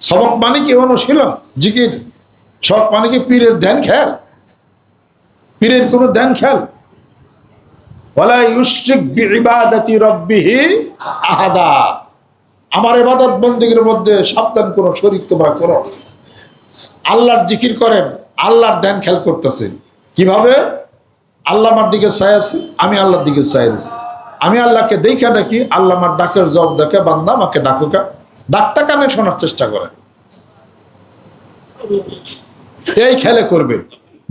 সবক মানে কি অনুশীলন জিকির। সবক মানে কি পীরের ধ্যান খেয়াল? পীরের কোনো ধ্যান খেয়াল? আমার ইবাদত বন্দেগীর মধ্যে সাবধান শরীক তোমরা করো। আল্লাহর জিকির করেন, আল্লাহর ধ্যান খেয়াল করতেছেন। কীভাবে? আল্লাহ আমার দিকে চাই আমি আল্লাহর দিকে চাই আছি আমি আল্লাহকে দেখে ডাকি, আল্লাহ আমার ডাকের জব দেখে, বান্দা আমাকে ডাকুকা ডাকটা কানে শোনার চেষ্টা করেন এই খেলে করবে।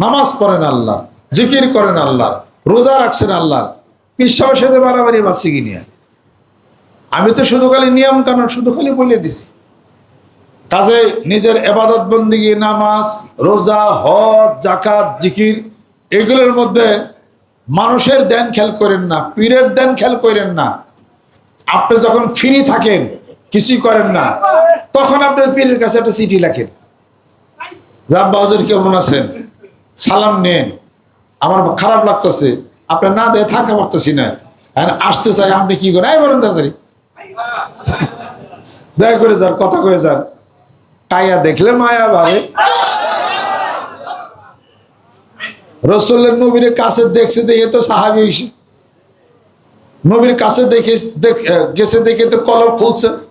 নামাজ পড়েন আল্লাহ, জিকির করেন আল্লাহ, রোজা রাখছেন আল্লাহ পিসাও সাথে বাড়াবাড়ি বাসি কি নিয়ে। আমি তো শুধু খালি নিয়ম কানুন, শুধু খালি বলে দিছি। কাজে নিজের এবাদত বন্দিগি নামাজ, রোজা, হজ জাকাত জিকির, এগুলোর মধ্যে মানুষের দেন খেয়াল করেন না, পীরের দেন খেয়াল করেন না। আপনি যখন ফ্রি থাকেন কিছুই করেন না। তখন আপনার পীরের কাছে একটা চিঠি লেখেন। রাব্বা হজর কেমন আছেন? সালাম নেন। আমার খারাপ লাগতেছে। আপনার না দেয় থাকা পারতেছি না। আসতে চাই, আপনি কি করেন? এই বলেন তাড়াতাড়ি। দয়া করে যান, কথা কয়ে যান। কাইয়া দেখলে মায়া বাড়ে। রসুল্লের নবীর কাছে দেখছে দেখে তো সাহাবি হয়েছে নবীর কাছে দেখ- গেছে দেখে তো কলম খুলছে।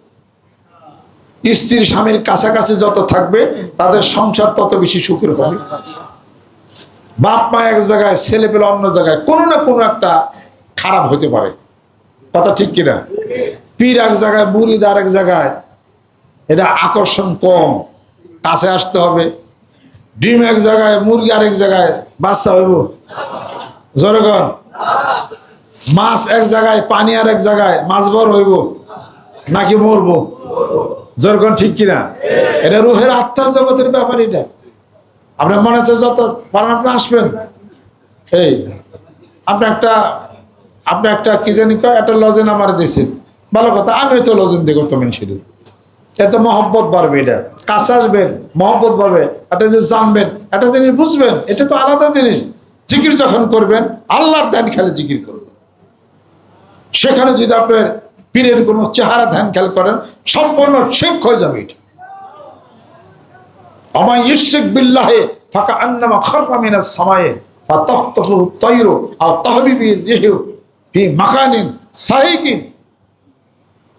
স্ত্রীর স্বামীর কাছাকাছি যত থাকবে, তাদের সংসার তত বেশি সুখের হবে। বাপ মা এক জায়গায়, ছেলে পেলে অন্য জায়গায়, কোনো না কোনো একটা খারাপ হতে পারে। কথা ঠিক কিনা? পীর এক জায়গায়, মুরিদ আর এক জায়গায়, এটা আকর্ষণ কম। কাছে আসতে হবে। ডিম এক জায়গায়, মুরগি আরেক জায়গায়, বাচ্চা হইব? জনগণ মাছ এক জায়গায়, পানি আর এক জায়গায়, মাছ বড় হইব? নাকি মরবো? জনগণ ঠিক কিনা? এটা রুহের আত্মার জগতের ব্যাপার এটা। আপনার মনে হচ্ছে যত পারেন আপনি আসবেন। এই, আপনি একটা আপনি একটা কি জানি একটা লজেন আমার দিয়েছেন। ভালো কথা, আমিও তো লজেন দিয়ে করতাম ইনশিডিউল এত মহব্বত বাড়বে এটা। কাছে আসবেন, মহব্বত বাড়বে। একটা জিনিস জানবেন, একটা জিনিস বুঝবেন, এটা তো আলাদা জিনিস। জিকির যখন করবেন, আল্লাহর ধ্যান খেলে জিকির করবেন। সেখানে যদি আপনার পীরের কোনো চেহারা ধ্যান খেয়াল করেন, সম্পূর্ণ শেখ হয়ে যাবে এটা। আমায় ইশিক বিল্লাহে ফাঁকা আন্নামা খরপা মিনাস সামায়ে বা তখতফু তৈরো আর তহবিবির রেহেউ ফি মাকানিন সাহিকিন।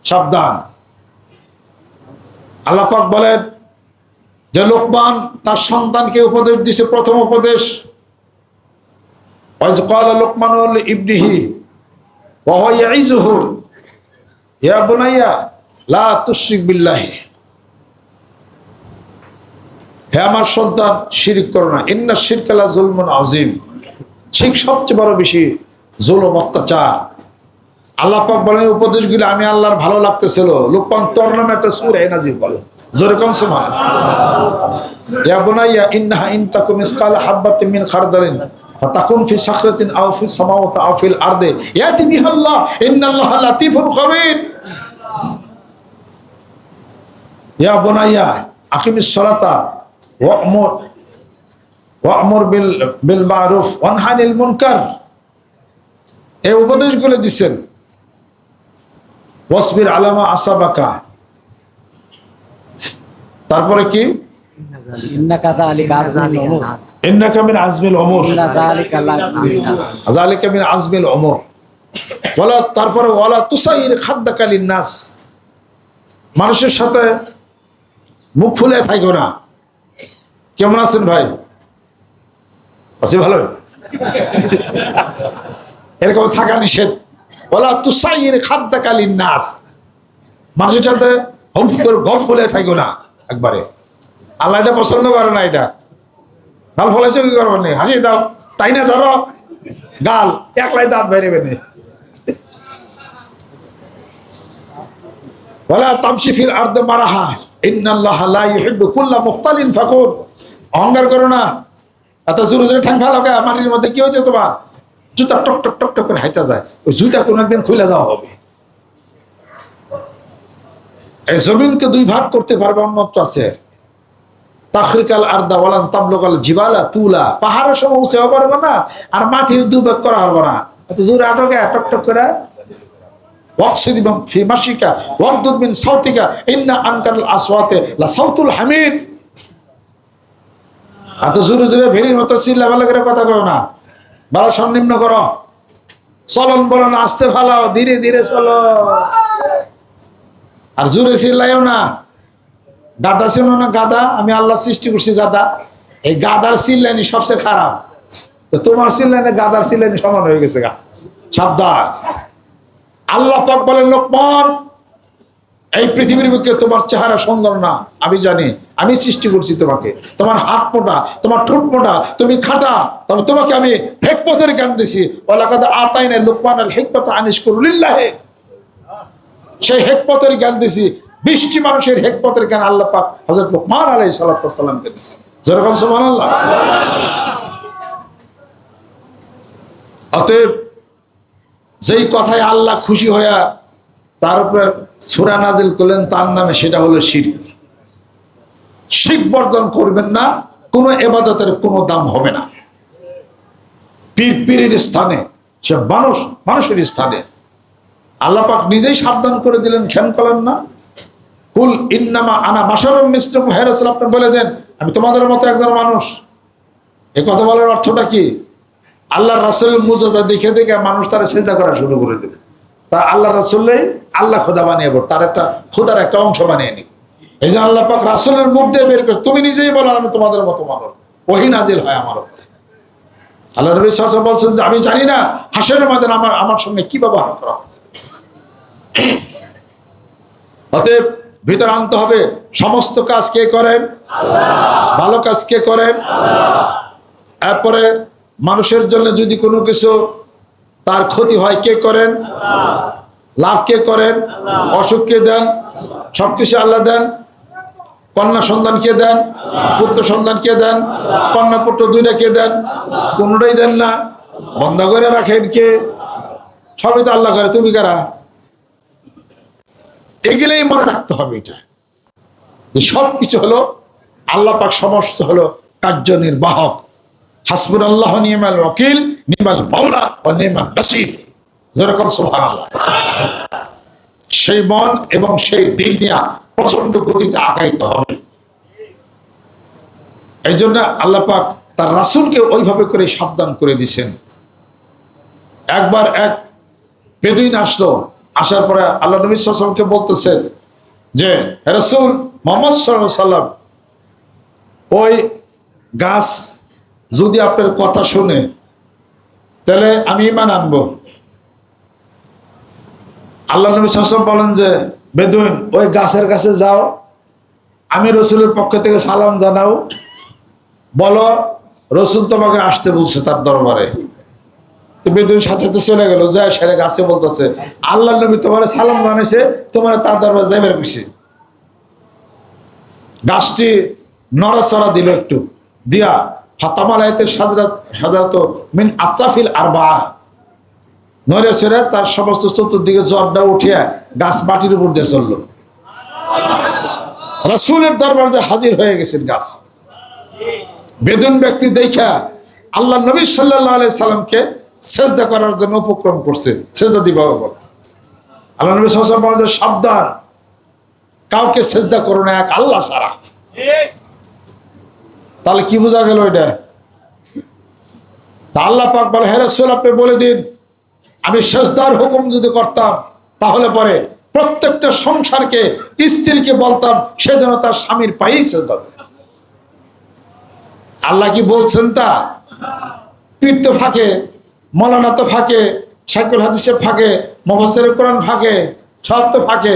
সাবধান। আল্লাহ পাক বলেন, যে লোকমান তার সন্তানকে উপদেশ দিছে প্রথম উপদেশ। লোকমানুল ইবনিহি, ওয়া ইয়াইজুহু ইয়া বুনাইয়া আমার সন্তান, শিরিক করো না। ইন্না শিরকালা জুলমুন আজিম শিখ সবচেয়ে বড় বেশি জুলম, অত্যাচার। আমি আল্লাহর ভালো লাগতেছিল। নামে একটা সুর এই নাজির বলে। জোরে কোন সময় ফাতাকুন ফি সাখরাতিন আও ফি সামাওয়াতি আও ফিল দিচ্ছেন আলামা আসাবাকা। তারপরে কি? তারপরে মানুষের সাথে মুখ ফুলে থাকো না। কেমন আছেন ভাই? আছে ভালো? এরকম থাকা নিষেধ। বলা তুষাইয়ের খাদ্যাকালীন নাচ মানুষের সাথে গল্প করে গল্প বলে থাকো না একবারে। আল্লাহ এটা পছন্দ করে না এটা। গাল ফলাইছে কি করবেন হাসি দাও। তাই না ধরো? গাল একলাই দাঁত বাইরে ওলা তামসি মাটির মধ্যে কি তোমার? জুতা টক টক টক টক করে হাইতা যায়। খুলে হবে। জমিনকে দুই ভাগ করতে পারবে অন্যত্র আছে। তাখরিকাল আর্দা ওয়ালান তাবলকাল জিবালা তুলা। পাহাড়ের সময় উঁচে পারবে না, আর মাটির দুবেগ করা হবে না। এত জোরে আটকে টক টক করে। জোরে জোরে চিল্লা করে কথা না। চলন আস্তে ভালো, ধীরে ধীরে চলো। আর জোরে চিল্লাইও না। গাদা ছিল না গাদা আমি আল্লাহ সৃষ্টি করছি গাদা এই গাদার চিল্লানি সবচেয়ে খারাপ। তো তোমার চিল্লানি গাদার চিল্লানি সমান হয়ে গেছে গা। সাবধান। আল্লাহ পাক বলেন, লোকমান, এই পৃথিবীর বুকে তোমার চেহারা সুন্দর না। আমি জানি, আমি সৃষ্টি করছি তোমাকে। তোমার হাত মোটা, তোমার ঠোঁট মোটা, তুমি খাটা। তবে তোমাকে আমি হেকমতের জ্ঞান দিছি। ওলাকাদ আতাইনে লোকমান আল হেকমত আনিস করুলিল্লাহে সেই হেকমতের জ্ঞান দিছি। বৃষ্টি মানুষের হেকমতের জ্ঞান আল্লাহ পাক হজরত লোকমান আলাই সাল্লাতামকে দিছে যেরকম সুমান আল্লাহ অতএব যেই কথায় আল্লাহ খুশি হইয়া তার উপরে সুরা নাজিল করলেন, তার নামে সেটা হলো শির শিখ বর্জন করবেন না, কোনো এবাদতের কোনো দাম হবে না। পীর পীরের স্থানে, সে মানুষ, মানুষের স্থানে। আল্লাহ পাক নিজেই সাবধান করে দিলেন খেয়াল করেন না। কুল ইন্নামা আনা বাসরম মিশ্র হেরাসল আপনি বলে দেন, আমি তোমাদের মতো একজন মানুষ। এ কথা বলার অর্থটা কি? আল্লাহ রাসুল মুজাজা দেখে দেখে মানুষ তারা চেষ্টা করা শুরু করে দেবে। তা আল্লাহ রাসুল্লাই আল্লাহ খোদা বানিয়ে বল, তার একটা খোদার একটা অংশ বানিয়ে নি এই জন্য আল্লাহ পাক রাসুলের মুখ দিয়ে বের করে, তুমি নিজেই বলো, আমি তোমাদের মতো মানুষ। ওহি নাজিল হয় আমার আল্লাহ নবী সাহসা বলছেন যে, আমি জানি না হাসের মাদের আমার আমার সঙ্গে কি ব্যবহার করা। অতএব ভিতরে আনতে হবে। সমস্ত কাজ কে করেন? ভালো কাজ কে করেন? এরপরে মানুষের জন্য যদি কোনো কিছু তার ক্ষতি হয় কে করেন? লাভ কে করেন? অসুখ কে দেন? সব কিছু আল্লাহ দেন। কন্যা সন্তান কে দেন? পুত্র সন্তান কে দেন? কন্যা পুত্র দুইটা কে দেন? কোনোটাই দেন না। বন্ধ করে রাখেন কে? সবই তো আল্লাহ করে। তুমি কারা? এগুলোই মনে রাখতে হবে এটা। সব কিছু হলো আল্লাহ পাক সমস্ত হলো কার্যনির্বাহক। হাসবুল আল্লাহ নিয়মাল ওকিল নিমাল মাওলা ও নিমাল নাসির। যেরকম সুবহানাল্লাহ। সেই মন এবং সেই দিল নিয়ে প্রচণ্ড গতিতে আগাইতে হবে। এই জন্য আল্লাহ পাক তার রাসুলকে ওইভাবে করে সাবধান করে দিছেন। একবার এক বেদুইন আসলো আসার পরে আল্লাহ নবী সাল্লামকে বলতেছেন যে রসুল, মোহাম্মদ সাল্লাম ওই গাছ যদি আপনার কথা শুনে, তাহলে আমি ইমান আনব। আল্লাহ নবী সাল্লাম বলেন যে, বেদুইন, ওই গাছের কাছে যাও, আমি রসুলের পক্ষ থেকে সালাম জানাও। বলো, রসুল তোমাকে আসতে বলছে তার দরবারে। তো বেদুইন সাথে সাথে চলে গেল, যায় সেরে গাছে বলতেছে, আল্লাহ নবী তোমার সালাম জানাইছে তোমার তার দরবার যাইবার খুশি গাছটি নড়াচড়া দিল একটু, দিয়া ফাতামালায়তের সাজরাত, সাজারত মিন আত্রাফিল আর বা নড়ে চড়ে তার সমস্ত চতুর্দিকে জ্বরটা উঠিয়া গাছ মাটির উপর দিয়ে চলল। রাসুলের দরবার যে হাজির হয়ে গেছেন গাছ। বেদুন ব্যক্তি দেখা আল্লাহ নবী সাল্লাহ আলাই সাল্লামকে সেজদা করার জন্য উপক্রম করছে। সেজদা দিবা বল। আল্লাহ নবী সাল্লাম বলেন সাবধান। কাউকে সেজদা করো না এক আল্লাহ সারা তাহলে কি বোঝা গেল এটা? তা আল্লাহ পাক বলে হ্যাঁ আপনি বলে দিন। আমি সেজদার হুকুম যদি করতাম, তাহলে পরে প্রত্যেকটা সংসারকে, স্ত্রীকে বলতাম, সে যেন তার স্বামীর পায়েই সেজদা দেয়। আল্লাহ কি বলছেন তা? পীর তো ফাঁকে। মৌলানা তো ফাঁকে, সাইকুল হাদিসের ফাঁকে মফসের কোরআন ফাঁকে, সব তো ফাঁকে।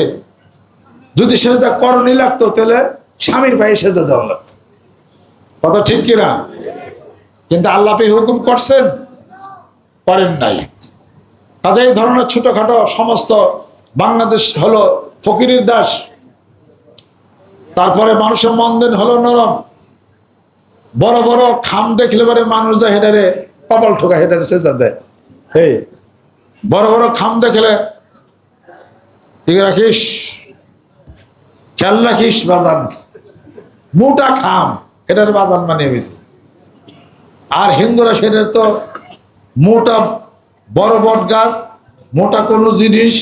যদি সেজদা করণই লাগতো, তাহলে স্বামীর ভাই সেজদা দেওয়া লাগতো। কথা ঠিক কিনা? কিন্তু আল্লাহ পে হুকুম করছেন, করেন নাই। কাজে এই ধরনের ছোটখাটো সমস্ত বাংলাদেশ হলো ফকিরের দাস। তারপরে মানুষের মন দিন হলো নরম। বড় বড় খাম দেখলে পরে মানুষ যায় হেডারে কপাল ঠোকা হেডারে সেজদা দেয়। এই বড় বড় খাম দেখলে ঠিক রাখিস? খেয়াল রাখিস বাজান। মোটা খাম এটার বাজান মানে হয়েছে আর হিন্দুরা সেটা তো মোটা বড় বট গাছ মোটা কোনো জিনিস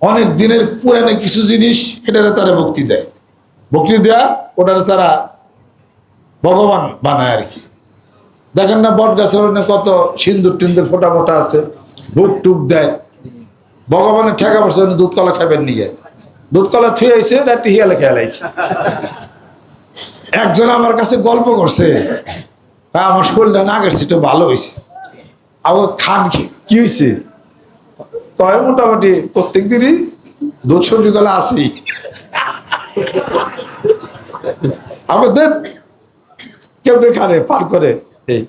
অনেক দিনের পুরানো কিছু জিনিস এটারে তারা ভক্তি দেয়। ভক্তি দেয়া ওটারে তারা ভগবান বানায় আর কি। দেখেন না বট গাছের কত সিন্দুর টিন্দুর ফোটা মোটা আছে বুক টুক দেয়। ভগবানের ঠেকা বসে দুধ কলা খাবেন নিয়ে দুধ কলা থুয়ে আইছে রাতে হিয়ালে খেয়াল আইছে। একজন আমার কাছে গল্প করছে "হ্যাঁ, আমার শরীরটা না গেছে একটু ভালো হয়েছে আবার খান কি হয়েছে কয় মোটামুটি প্রত্যেক দিনই দুধ সন্ডি গলা আছেই। আমাদের কেমনে খানে পার করে? এই।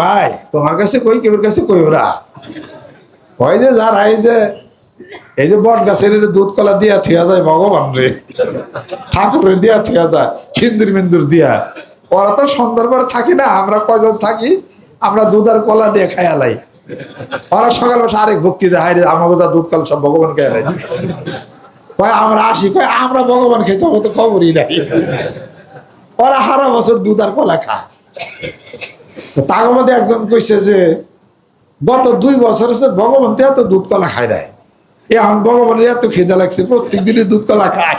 ভাই, তোমার কাছে কই কেউ কাছে কই ওরা? কয় যে, যার এই যে এই যে বট গাছের দুধ কলা দিয়া থিয়া যায় ভগবান রে। ঠাকুরের দিয়া থিয়া যায়, সিন্দুর মিন্দুর দিয়া। ওরা তো সন্ধ্যার থাকি না, আমরা কয়জন থাকি, আমরা দুধ আর কলা দিয়ে খায়ালাই ওরা সকাল বসে আরেক ভক্তি দেয় রে আমাকে যা দুধ কলা সব ভগবান খেয়ে লাইছে কয়, আমরা আসি। কয়, আমরা ভগবান খেয়েছি তো খবরই নাই। ওরা হারা বছর দুধ আর কলা খায়। তার মধ্যে একজন কইছে যে, গত দুই বছর হচ্ছে ভগবান তো এত দুধ কলা খায় দেয় এখন ভগবানের এত খিদে লাগছে প্রত্যেক দিনই দুধ কলা খায়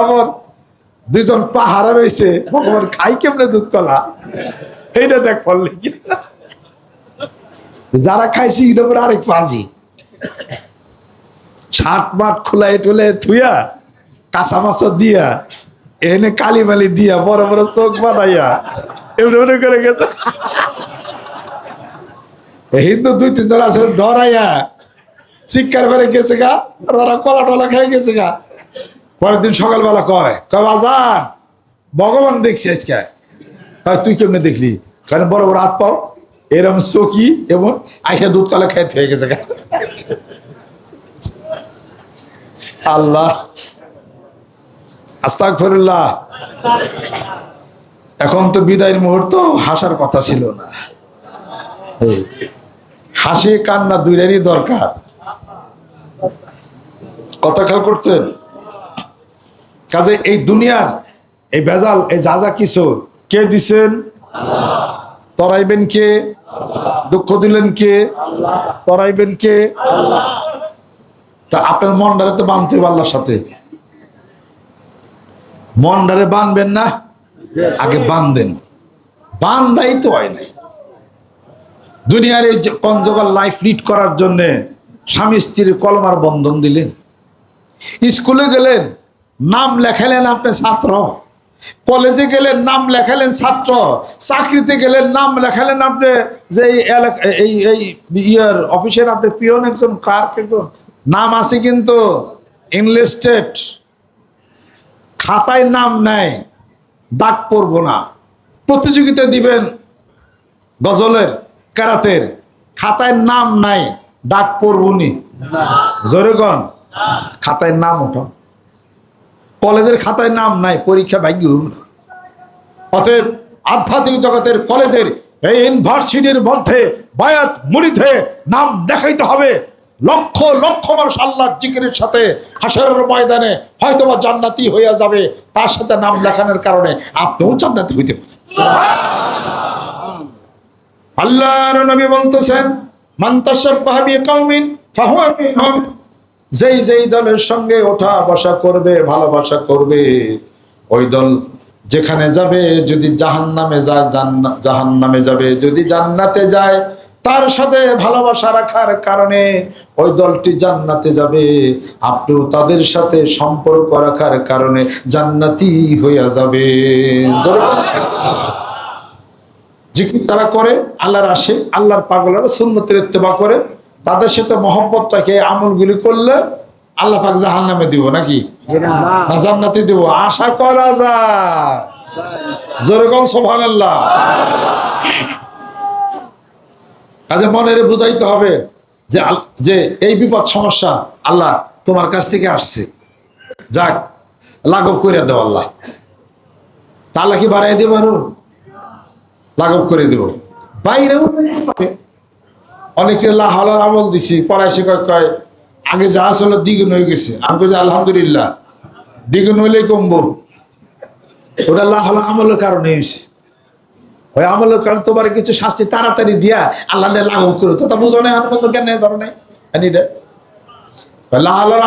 আমার দুইজন পাহারা রয়েছে ভগবান খাই কেমনে দুধ কলা এইটা দেখ ফললে যারা খাইছি এটা পরে আরেক পাজি। ছাট মাঠ খোলাই টোলে থুইয়া কাঁচা মাছ দিয়া এনে কালি মালি দিয়া বড় বড় চোখ বানাইয়া এমনি এমনি করে গেছে। হিন্দু দুই তিনজন আছে, ডরাইয়া। শিক্ষার বেড়ে গেছে গা ওরা কলা টলা খেয়ে গেছে গা। পরের দিন সকালবেলা কয় কয়, বাজান, ভগবান দেখছি আজকে। তুই কেমনে দেখলি? কারণ বড় বড় হাত পাও, এরম চকি এবং আইসা দুধ কলা খাইতে হয়ে গেছে গা। আল্লাহ। আস্তাক ফেরুল্লাহ এখন তো বিদায়ের মুহূর্ত, হাসার কথা ছিল না। হাসি, কান্না দুইটারই দরকার। কথা খেয়াল করছেন? কাজে এই দুনিয়ার এই বেজাল এই যা যা কিছু, কে দিছেন? তরাইবেন কে? দুঃখ দিলেন কে? তরাইবেন কে? তা আপনার মনটারে তো বাঁধতে আল্লাহর সাথে। মনটারে বাঁধবেন না? আগে বাঁধেন বান্ধাই তো হয় নাই। দুনিয়ার এই কনজগাল লাইফ লিড করার জন্যে স্বামী স্ত্রীর কলমার বন্ধন দিলেন। স্কুলে গেলেন নাম লেখালেন আপনি ছাত্র। কলেজে গেলেন নাম লেখালেন ছাত্র। চাকরিতে গেলেন নাম লেখালেন আপনি যে এই এই এই ইয়ার অফিসের আপনি পিয়ন একজন ক্লার্ক একজন। নাম আছে কিন্তু ইনলিস্টেড খাতায় নাম নেয়, দাগ পড়ব না। প্রতিযোগিতা দিবেন গজলের, ক্যারাতের, খাতায় নাম নাই ডাক পড়বনি জোরেগণ খাতায় নাম ওঠো। কলেজের খাতায় নাম নাই পরীক্ষা ভাগ্য হইব না। অতএব আধ্যাত্মিক জগতের কলেজের এই ইউনিভার্সিটির মধ্যে বায়াত মুড়িতে নাম দেখাইতে হবে। লক্ষ লক্ষ মানুষ আল্লাহর জিকিরের সাথে হাসরের ময়দানে হয়তোবা জান্নাতি হইয়া যাবে, তার সাথে নাম লেখানোর কারণে আপনিও জান্নাতি হইতে পারেন। আল্লাহর নবী বলতেছেন ফাহুয়া মিনহুম। যেই যেই দলের সঙ্গে ওঠা বসা করবে, ভালোবাসা করবে, ওই দল যেখানে যাবে, যদি জাহান্নামে যায়, জান্না জাহান্নামে যাবে, যদি জান্নাতে যায় তার সাথে ভালোবাসা রাখার কারণে ওই দলটি জান্নাতে যাবে। আপনিও তাদের সাথে সম্পর্ক রাখার কারণে জান্নাতি হইয়া যাবে। জিকির তারা করে আল্লাহর আসে আল্লাহর পাগলেরা সুন্নতের ইত্তেবা করে। তাদের সাথে মহব্বতটাকে আমলগুলি করলে আল্লাহ পাক জাহান নামে দিব নাকি? না জান্নাতে দিব। আশা করা যায়। জোরে কম সোভান আল্লাহ কাজে মনের বুঝাইতে হবে যে এই বিপদ সমস্যা আল্লাহ তোমার কাছ থেকে আসছে। যাক, লাঘব করে দেও আল্লাহ। তা আল্লাহ কি বাড়াই দেব আরও? লাঘব করে দেব। বাইরেও অনেকে লাহালার আমল দিছি পড়াই সে কয়, আগে যা আসলে দ্বিগুণ হয়ে গেছে। আমি যে, আলহামদুলিল্লাহ, দ্বিগুণ হইলেই কমবো। ওটা লাহালা আমলের কারণে হয়েছে ওই আমলের কারণে তোমার কিছু শাস্তি তাড়াতাড়ি দিয়া আল্লাহ লাঘব করো তো তা বুঝো না আনন্দ কেন ধরো নাই। আনি রে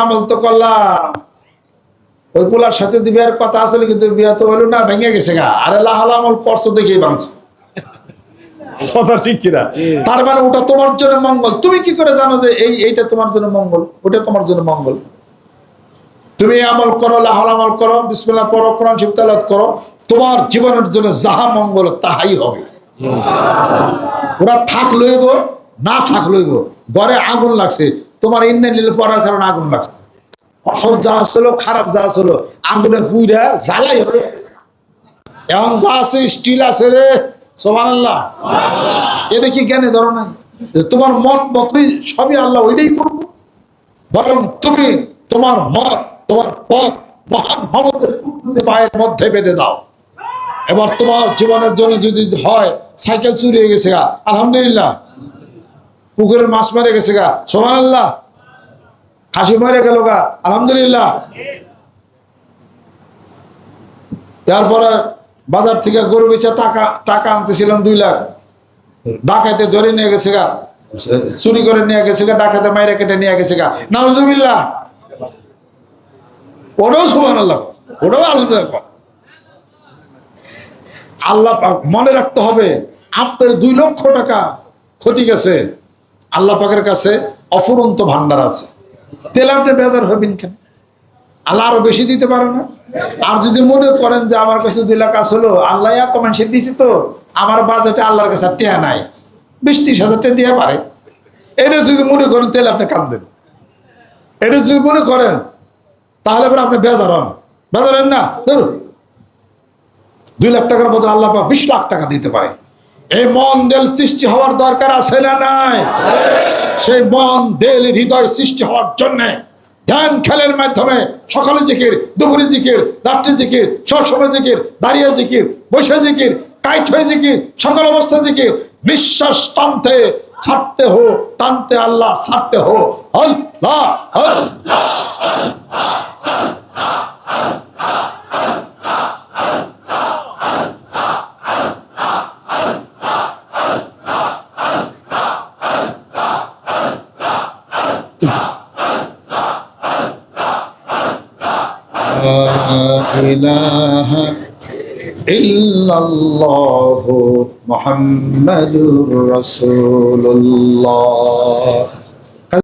আমল তো করলাম। ওই পোলার সাথে তো বিয়ার কথা আসলে কিন্তু বিয়া তো হলো না ভেঙে গেছে গা। আরে লাহাল আমল করছ দেখেই ভাঙছে কথা ঠিক কিনা? তার মানে ওটা তোমার জন্য মঙ্গল। তুমি কি করে জানো যে এই এইটা তোমার জন্য মঙ্গল? ওটা তোমার জন্য মঙ্গল। তুমি আমল করো লাহাল আমল করো বিসমিল্লাহ পড়ো কোরআন শিব তেলাওয়াত করো। তোমার জীবনের জন্য যাহা মঙ্গল, তাহাই হবে। ওরা থাক লইব, না থাক লইব, ঘরে আগুন লাগছে। তোমার ইন্নে নিলে পড়ার কারণে আগুন লাগছে। অসৎ যা ছিল খারাপ যা ছিল আগুনে পুইরা জ্বালাই হয়ে। এখন যা আছে স্টিল আছে রে সোমান আল্লাহ এটা কি জ্ঞানে ধরো নাই? তোমার মত মতই সবই আল্লাহ ওইটাই করব বরং তুমি তোমার মত, তোমার পথ মহান টুকটুকে পায়ের মধ্যে বেঁধে দাও। এবার তোমার জীবনের জন্য যদি হয়, সাইকেল চুরি হয়ে গেছে গা। আলহামদুলিল্লাহ। পুকুরের মাছ মেরে গেছে গা। সোমান আল্লাহ খাসি মরে গেল গা। আলহামদুলিল্লাহ। তারপরে বাজার থেকে গরু বেচে টাকা টাকা আনতেছিলাম দুই লাখ। ডাকাইতে ধরে নিয়ে গেছে গা। চুরি করে নিয়ে গেছে গা ডাকাতে মাইরে কেটে নিয়ে গেছে গা। নাউজুবিল্লাহ। ওটাও সুমান আল্লাহ ওটাও আলহামদুলিল্লাহ। আল্লাহ পাক মনে রাখতে হবে, আপনার দুই লক্ষ টাকা ক্ষতি গেছে। আল্লাহ পাকের কাছে অফুরন্ত ভান্ডার আছে। তেলে আপনি বেজার হবেন কেন? আল্লাহ আরও বেশি দিতে পারে না? আর যদি মনে করেন যে আমার কাছে দুই লাখ আসলো আল্লাহ এত মানুষের দিছি তো, আমার বাজেটে আল্লাহর কাছে আর টেয়া নাই। বিশ ত্রিশ হাজার টাকা দিয়ে পারে। এটা যদি মনে করেন তাহলে আপনি কান্দেন এটা যদি মনে করেন, তাহলে পরে আপনি বেজার হন। বেজার না? ধরুন। দুই লাখ টাকার বদলে আল্লাহ পাক বিশ লাখ টাকা দিতে পারে এই মন দেল সৃষ্টি হওয়ার দরকার আছে না নাই সেই মন দেল হৃদয় সৃষ্টি হওয়ার জন্যে ধ্যান খেলের মাধ্যমে সকালে জিকির দুপুরে জিকির রাত্রি জিকির সবসময় জিকির দাঁড়িয়ে জিকির বসে জিকির কাইট হয়ে জিকির সকাল অবস্থা জিকির বিশ্বাস টানতে ছাড়তে হো টানতে আল্লাহ ছাড়তে হো আল্লাহ আল্লাহ আল্লাহ আল্লাহ إلا الله محمد رسول الله